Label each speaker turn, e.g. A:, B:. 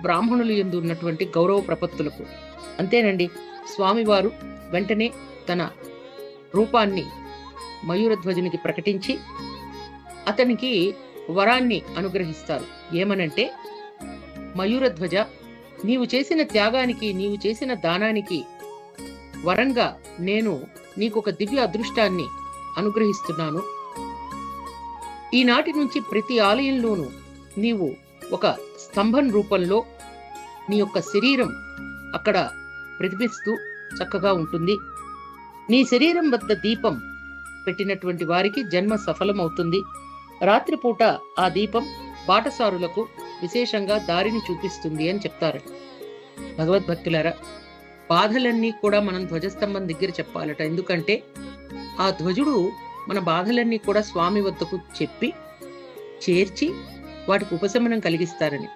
A: బ్రాహ్మణులు ఎందు ఉన్నటువంటి గౌరవ ప్రపత్తులకు. అంతేనండి స్వామివారు వెంటనే తన రూపాన్ని మయూరధ్వజునికి ప్రకటించి అతనికి వరాన్ని అనుగ్రహిస్తారు. ఏమనంటే మయూరధ్వజ నీవు చేసిన త్యాగానికి నీవు చేసిన దానానికి వరంగా నేను నీకు ఒక దివ్య అదృష్టాన్ని అనుగ్రహిస్తున్నాను. ఈనాటి నుంచి ప్రతి ఆలయంలోనూ నీవు ఒక స్తంభం రూపంలో నీ యొక్క శరీరం అక్కడ ప్రతిపిస్తూ చక్కగా ఉంటుంది. నీ శరీరం వద్ద దీపం పెట్టినటువంటి వారికి జన్మ సఫలమవుతుంది. రాత్రిపూట ఆ దీపం బాటసారులకు విశేషంగా దారిని చూపిస్తుంది అని చెప్తారు. భగవద్భక్తులారా బాధలన్నీ కూడా మనం ధ్వజస్తంభం దగ్గర చెప్పాలట. ఎందుకంటే ఆ ధ్వజుడు మన బాధలన్నీ కూడా స్వామి వద్దకు చెప్పి చేర్చి వాటికి ఉపశమనం కలిగిస్తారని.